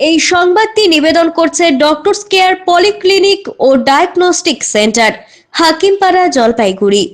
এই সংবাদটি নিবেদন করছে ডক্টরস কেয়ার পলিক্লিনিক ও ডায়াগনস্টিক সেন্টার হাকিমপাড়া, জলপাইগুড়ি।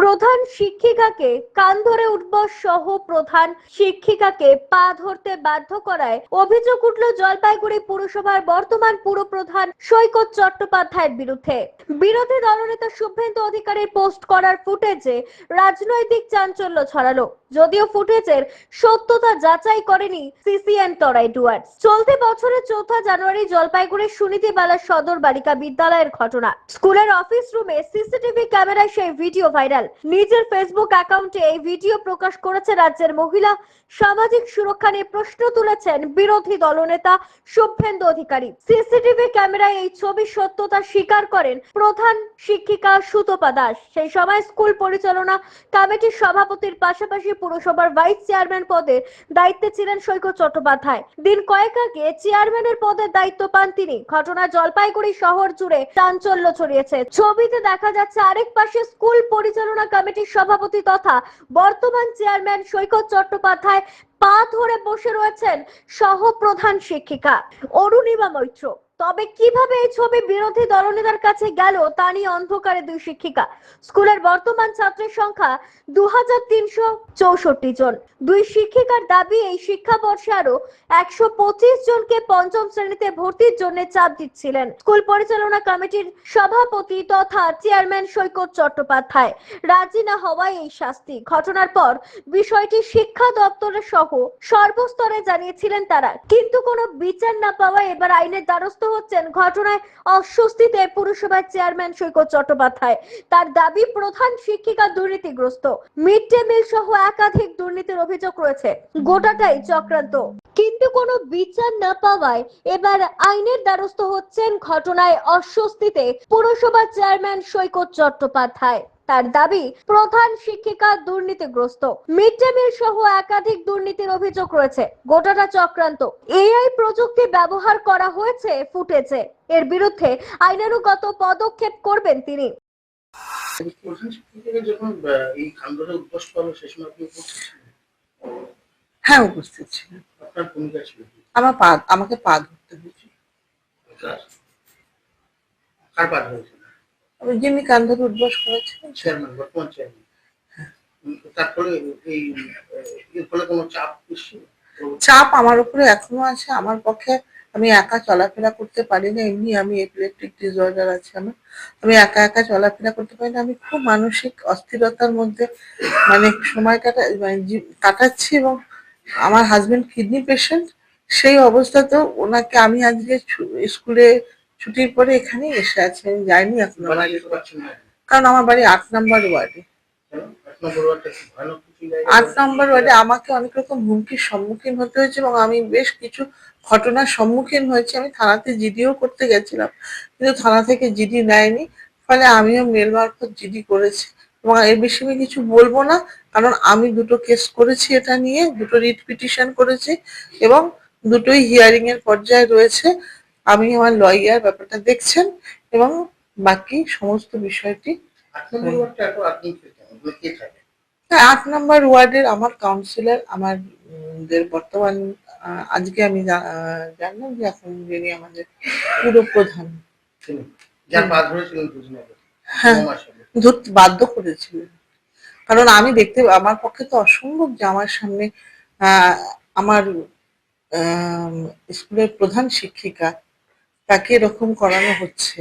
প্রধান শিক্ষিকাকে কান ধরে উঠবস সহ প্রধান শিক্ষিকাকে পা ধরতে বাধ্য করায় অভিযোগ উঠল জলপাইগুড়ি পুরসভার বর্তমান পুরপ্রধান সৈকত চট্টোপাধ্যায়ের বিরুদ্ধে। বিরোধী দলনেতা শুভেন্দু অধিকারীর পোস্ট করার ফুটেজে রাজনৈতিক চাঞ্চল্য ছড়ালো। যদিও ফুটেজের সত্যতা যাচাই করেনি সিসিএন তরাই ডুয়ার্স চলতি বছরের চৌঠা জানুয়ারি জলপাইগুড়ির সুনীতিবালা সদর বালিকা বিদ্যালয়ের ঘটনা। স্কুলের অফিস রুমে সিসিটিভি ক্যামেরায় সেই ভিডিও ভাইরাল। নিজের ফেসবুক অ্যাকাউন্টে এই ভিডিও প্রকাশ করেছে রাজ্যের মহিলা সামাজিক সুরক্ষা নিয়ে প্রশ্ন তুলেছেন বিরোধী দলনেতা শুভেন্দু অধিকারী। সিসিটিভি ক্যামেরায় এই ছবি সত্যতা স্বীকার করেন প্রধান শিক্ষিকা সুতপা দাস। সেই সময় স্কুল পরিচালনা কমিটির সভাপতির পাশাপাশি পুরসভার ভাইস চেয়ারম্যান পদে দায়িত্বে ছিলেন সৈকত চট্টোপাধ্যায়। দিন কয়েক আগে চেয়ারম্যানের পদের দায়িত্ব পান তিনি। ঘটনা জলপাইগুড়ি শহর জুড়ে চাঞ্চল্য ছড়িয়েছে। ছবিতে দেখা যাচ্ছে আরেক পাশে স্কুল পরিচালনা কমিটির সভাপতি তথা বর্তমান চেয়ারম্যান সৈকত চট্টোপাধ্যায় পা ধরে বসে রয়েছেন সহ প্রধান শিক্ষিকা অরুণিমা মৈত্র। তবে কীভাবে এই ছবি বিরোধী দলনেতার কাছে গেল তা নিয়ে অন্ধকারে দুই শিক্ষিকা। স্কুলের বর্তমান ছাত্রের সংখ্যা দু হাজার তিনশো চৌষট্টি জন। দুই শিক্ষিকার দাবি, এই শিক্ষাবর্ষে আরও একশো পঁচিশ জনকে পঞ্চম শ্রেণীতে ভর্তির জন্য চাপ দিচ্ছিলেন। স্কুল পরিচালনা কমিটির সভাপতি তথা চেয়ারম্যান সৈকত চট্টোপাধ্যায়। রাজি না হওয়ায় এই শাস্তি। ঘটনার পর বিষয়টি শিক্ষা দপ্তরের সহ সর্বস্তরে জানিয়েছিলেন তারা। কিন্তু কোনো বিচার না পাওয়ায় এবার আইনের দ্বারস্থ হচ্ছেন ঘটনায় অস্বস্তিতে পুরসভার চেয়ারম্যান সৈকত চট্টোপাধ্যায়। তার দাবি, প্রধান শিক্ষিকা দুর্নীতিগ্রস্ত। মিড ডে মিল সহ একাধিক দুর্নীতির অভিযোগ রয়েছে। গোটাটাই চক্রান্ত। কিন্তু কোনো বিচার না পাওয়ায় এবার আইনের দ্বারস্থ হচ্ছেন ঘটনায় অস্বস্তিতে পুরসভার চেয়ারম্যান সৈকত চট্টোপাধ্যায়। তার দাবি প্রধান শিক্ষিকা দুর্নীতিগ্রস্ত। মিড ডে মিল সহ একাধিক দুর্নীতির অভিযোগ রয়েছে। গোটাটা চক্রান্ত। এআই প্রযুক্তি ব্যবহার করা হয়েছে ফুটেছে। এর বিরুদ্ধে আইনানুগত পদক্ষেপ করবেন তিনি। যখন এই কাণ্ডটা উদ্বাস করা সে সময় আপনি উপস্থিত ছিলেন? হ্যাঁ উপস্থিত ছিলেন আপনার ভূমিকা ছিল আমার পা আমাকে পা ধরতে হয়েছে কার কার বাদ যিনি কান ধরে উদ্বাস করেছিলেন চেয়ারম্যান বর্তমান চেয়ারম্যান তারপরে এই এর ফলে কোনো চাপ চাপ আমার উপরে এখনও আছে। আমার পক্ষে আমি একা চলাফেরা করতে পারি না। এমনি আমি এপিলেপটিক ডিসঅর্ডার আছে আমার আমি একা একা চলাফেরা করতে পারি না। আমি খুব মানসিক অস্থিরতার মধ্যে মানে সময় কাটা মানে কাটাচ্ছি এবং আমার হাজবেন্ড কিডনি পেশেন্ট সেই অবস্থাতেও ওনাকে আমি আজকে স্কুলে ছুটির পরে এখানেই এসে আছি আমি যাইনি এখনও বাড়ি। বাড়ি কারণ আমার বাড়ি আট নম্বর ওয়ার্ডে। আট নম্বর ওয়ার্ডে আমাকে অনেক রকম হুমকির সম্মুখীন হতে হয়েছে এবং আমি বেশ কিছু ঘটনার সম্মুখীন হয়েছি। আমি থানাতে জিডিও করতে গেছিলাম কিন্তু থানা থেকে জিডি নেয়নি। ফলে আমিও মেল মারফত জিডি করেছি। এবং এর বেশি আমি কিছু বলব না কারণ আমি দুটো কেস করেছি এটা নিয়ে দুটো রিট পিটিশন করেছি এবং দুটোই হিয়ারিং এর পর্যায়ে রয়েছে। আমি আমার লয়ার ব্যাপারটা দেখছেন এবং বাকি সমস্ত বিষয়টি আট নম্বর থাকে? হ্যাঁ, ওয়ার্ডের আমার কাউন্সিলর আমার বর্তমান আজকে আমি জানলাম যে এখন যিনি আমাদের পুরো প্রধান। হ্যাঁ। ধরতে বাধ্য করেছিলেন। কারণ আমি দেখতে আমার পক্ষে তো অসম্ভব যে আমার সামনে আহ, আমার আহ, স্কুলের প্রধান শিক্ষিকা তাকে এরকম করানো হচ্ছে।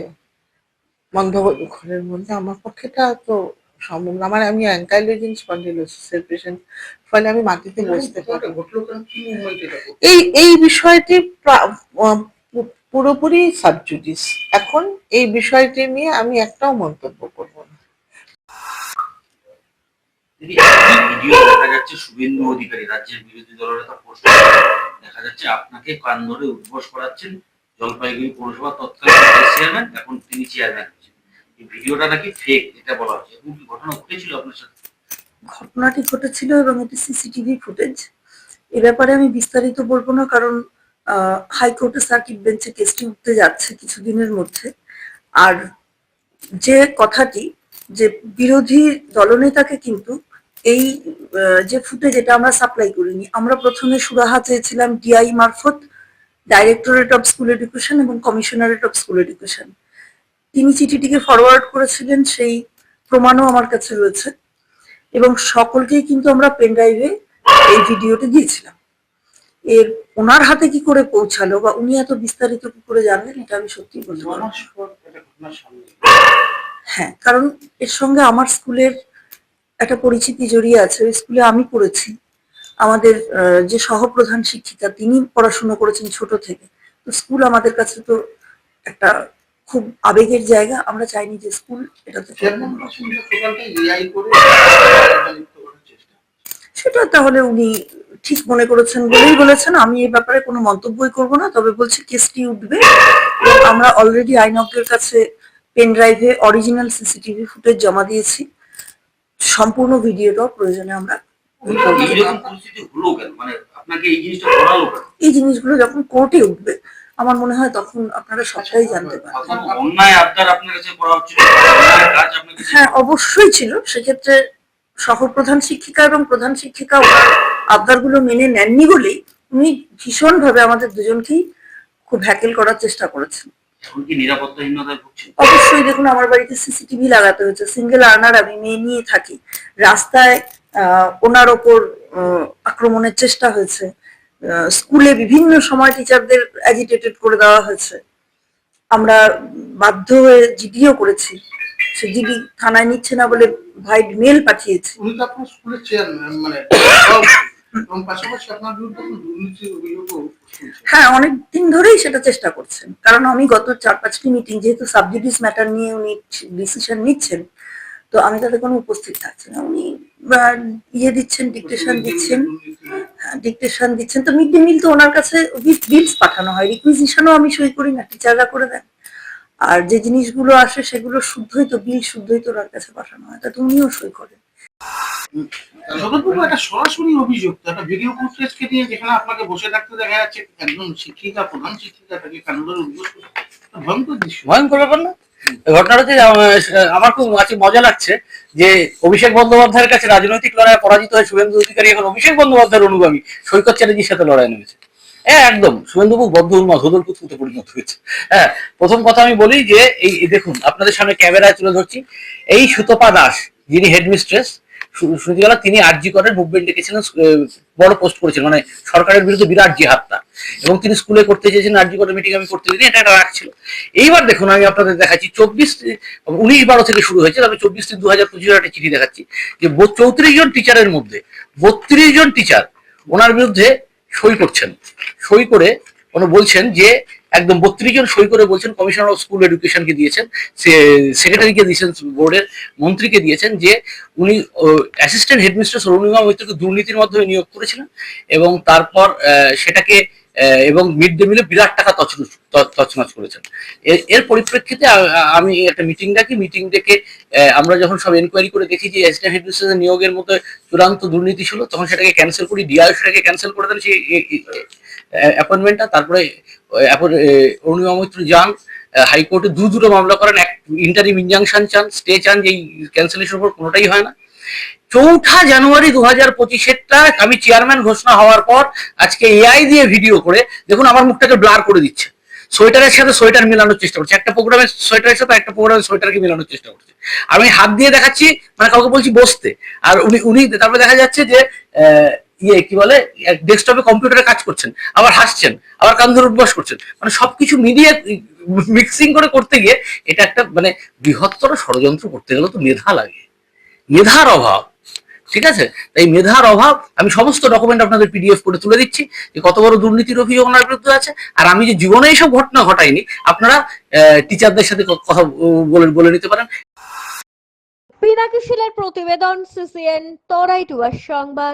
বন্ধ ঘরের মধ্যে আমার পক্ষেটা তো সম্ভব না। আমার আমি অ্যাঙ্কাইলোজিং স্পন্ডিলোসিসের পেশেন্ট ফলে আমি মাটিতে বসতে পারি? এই এই বিষয়টি পুরোপুরি সাবজুডিস এখন এই বিষয়টি নিয়ে আমি একটাও মন্তব্য করব না। ভিডিও দেখা যাচ্ছে শুভেন্দু অধিকারী রাজ্যের বিরোধী পোস্ট দেখা যাচ্ছে আপনাকে কান ধরে উদ্বোস করাচ্ছেন জলপাইগুড়ি পৌরসভা তৎকালীন চেয়ারম্যান এখন তিনি চেয়ারম্যান এই ভিডিওটা নাকি ফেক এটা বলা হচ্ছে এবং কি ঘটনা ঘটেছিল আপনার সাথে? ঘটনাটি ঘটেছিল এবং এটি সিসিটিভি ফুটেজ এ ব্যাপারে আমি বিস্তারিত বলব না, কারণ হাইকোর্টে সার্কিট বেঞ্চে কেসটি উঠতে যাচ্ছে কিছুদিনের মধ্যে। আর যে কথাটি, যে বিরোধী দলনেতাকে কিন্তু এই যে ফুটেজ এটা আমরা সাপ্লাই করিনি। আমরা প্রথমে সুরাহা চেয়েছিলাম ডিআই মারফত। ডাইরেক্টরেট অফ স্কুল এডুকেশন এবং কমিশনারেট অফ স্কুল এডুকেশন। তিনি চিঠিটিকে ফরওয়ার্ড করেছিলেন সেই প্রমাণও আমার কাছে রয়েছে। এবং সকলকেই কিন্তু আমরা পেন ড্রাইভে এই ভিডিওটি দিয়েছিলাম। এর ওনার হাতে কি করে পৌঁছালো বা উনি এত বিস্তারিত কি করে জানলেন এটা আমি সত্যি বলতে হ্যাঁ কারণ এর সঙ্গে আমার স্কুলের একটা পরিচিতি জড়িয়ে আছে। ওই স্কুলে আমি পড়েছি। আমাদের আহ, যে সহপ্রধান শিক্ষিকা তিনি পড়াশোনা করেছেন ছোট থেকে। তো স্কুল আমাদের কাছে তো একটা খুব আবেগের জায়গা। আমরা চাইনি যে স্কুল এটাতে করার চেষ্টা? সেটা তাহলে উনি ঠিক মনে করেছেন বলেই বলেছেন। আমি এই ব্যাপারে কোনো মন্তব্যই করব না তবে বলছি কেসটি উঠবে। আমরা অলরেডি আইনজ্ঞের কাছে পেন ড্রাইভে অরিজিনাল সিসিটিভি ফুটেজ জমা দিয়েছি। সম্পূর্ণ ভিডিওটাও প্রয়োজনে আমরা মানে এই জিনিসগুলো যখন কোর্টে উঠবে আমার মনে হয় তখন আপনারা সবটাই জানতে পারবেন। হ্যাঁ অবশ্যই ছিল। সেক্ষেত্রে সহপ্রধান শিক্ষিকা এবং প্রধান শিক্ষিকা আবদারগুলো মেনে নেননি বলেই উনি ভীষণভাবে আমাদের দুজনকেই খুব হ্যাকেল করার চেষ্টা করেছেন। অবশ্যই দেখুন আমার বাড়িতে সিসিটিভি লাগাতে হয়েছে। সিঙ্গেল আর্নার আমি মেয়ে নিয়ে থাকি। রাস্তায় ওনার ওপর আক্রমণের চেষ্টা হয়েছে। স্কুলে বিভিন্ন সময় টিচারদের অ্যাজিটেটেড করে দেওয়া হয়েছে। আমরা বাধ্য হয়ে জিডিও করেছি। সে জিডি থানায় নিচ্ছে না বলে ভাইড মেল পাঠিয়েছি। মানে হ্যাঁ অনেক দিন ধরেই সেটা চেষ্টা করছেন। কারণ আমি গত চার পাঁচটি মিটিং যেহেতু সাবজুডিস ম্যাটার নিয়ে উনি ডিসিশন নিচ্ছেন তো আমি তাতে কোনো উপস্থিত থাকছি না। উনি ইয়ে দিচ্ছেন ডিকটেশন দিচ্ছেন। ডিকটেশন দিচ্ছেন। তো মিড ডে মিল তো ওনার কাছে উইথ বিলস পাঠানো হয়। রিকুইজিশনও আমি সই করি না টিচাররা করে দেন। আর যে জিনিসগুলো আসে সেগুলো শুদ্ধই তো বিল শুদ্ধই তো ওনার কাছে পাঠানো হয়। তাতে উনিও সই করেন একটা সরাসরি অভিযোগ একটা ভিডিও ফুটেজকে নিয়ে যেখানে আপনাকে বসে থাকতে দেখা যাচ্ছে একজন শিক্ষিকা প্রধান শিক্ষিকা তাকে কান্ডের উদ্যোগ ভয়ঙ্কর দৃশ্য। ভয়ঙ্কর ব্যাপার না। ঘটনাটা হচ্ছে আমার খুব আজকে মজা লাগছে যে অভিষেক বন্দ্যোপাধ্যায়ের কাছে রাজনৈতিক লড়াই পরাজিত হয়ে শুভেন্দু অধিকারী এখন অভিষেক বন্দ্যোপাধ্যায়ের অনুগামী। সৈকত চ্যাটার্জির সাথে লড়াই নেমেছে। হ্যাঁ একদম। শুভেন্দুবাবু বদ্ধ উন্মাদ হদল পুতুতে পরিণত হয়েছে। হ্যাঁ প্রথম কথা আমি বলি যে, এই দেখুন, আপনাদের সামনে ক্যামেরায় তুলে ধরছি। এই সুতপা দাস, যিনি হেডমিস্ট্রেস সুনীতিকলা তিনি আরজি করেন, মুভমেন্ট ডেকেছিলেন বড় পোস্ট করেছিলেন। মানে সরকারের বিরুদ্ধে বিরাট জিহাদটা এবং তিনি স্কুলে করতে চেয়েছেন আরজি করে মিটিং আমি করতে দিই এটা একটা রাখছিল এইবার দেখুন, আমি আপনাদের দেখাচ্ছি, চব্বিশ, উনিশ বারো থেকে শুরু হয়েছে, আমি চব্বিশ থেকে দু হাজার পঁচিশ একটা চিঠি দেখাচ্ছি, যে চৌত্রিশ জন টিচারের মধ্যে, বত্রিশ জন টিচার ওনার বিরুদ্ধে সই করছেন। সই করে উনি বলছেন যে, একদম বত্রিশ জন সই করে বলছেন কমিশনার অফ স্কুল এডুকেশনকে দিয়েছেন সেক্রেটারিকে দিয়েছেন বোর্ডের মন্ত্রীকে দিয়েছেন যে, উনি অ্যাসিস্ট্যান্ট হেডমিস্ট্রেস অরুণিমা মৈত্রকে দুর্নীতির মাধ্যমে নিয়োগ করেছিলেন এবং তারপর সেটাকে এবং মিড ডে মিলে বিরাট টাকা তছনছ করেছেন। এর- পরিপ্রেক্ষিতে আমি একটা মিটিং ডাকি, মিটিং ডেকে আমরা যখন সব এনকোয়ারি করে দেখি যে অ্যাসিস্ট্যান্ট হেডমিস্ট্রেস নিয়োগের মধ্যে চূড়ান্ত দুর্নীতি ছিল, তখন সেটাকে ক্যান্সেল করি ডিআই সেটাকে ক্যান্সেল করে দেন, সেই অ্যাপয়েন্টমেন্টটা তারপরে অরুণিমা মৈত্র যান হাইকোর্টে দু দুটো মামলা করেন, এক ইন্টারিম ইনজাংশন চান স্টে চান যে ক্যান্সেলেশন উপর কোনোটাই হয় না। চৌঠা জানুয়ারি দু হাজার পঁচিশেরটা আমি চেয়ারম্যান ঘোষণা হওয়ার পর আজকে এআই দিয়ে ভিডিও করে, দেখুন আমার মুখটাকে ব্লার করে দিচ্ছে। সোয়েটারের সাথে সোয়েটার মেলানোর চেষ্টা করছে। একটা প্রোগ্রামে সোয়েটারের সাথে একটা প্রোগ্রামে সোয়েটারকে মেলানোর চেষ্টা করছে। আমি হাত দিয়ে দেখাচ্ছি মানে কাউকে বলছি বসতে। আর উনি উনি তারপরে দেখা যাচ্ছে যে ইয়ে কি বলে ডেস্কটপে কম্পিউটারে কাজ করছেন। আবার হাসছেন, আবার কান ধরে উঠবাস করছেন। মানে সবকিছু মিলিয়ে মিক্সিং করে করতে গিয়ে এটা একটা মানে বৃহত্তর ষড়যন্ত্র করতে গেলে তো মেধা লাগে। মেধার অভাব। ঠিক আছে? তাই মেধার অভাব, আমি সমস্ত ডকুমেন্ট আপনাদের পিডিএফ করে তুলে দিচ্ছি যে কত বড় দুর্নীতির অভিযোগ ওনার বিরুদ্ধে আছে। আর আমি যে জীবনে এইসব ঘটনা ঘটাইনি, আপনারা টিচারদের সাথে কথা বলে বলে নিতে পারেন। পিনাকি শিলের প্রতিবেদন, সিসিএন, তরাই টুয়ার সংবাদ।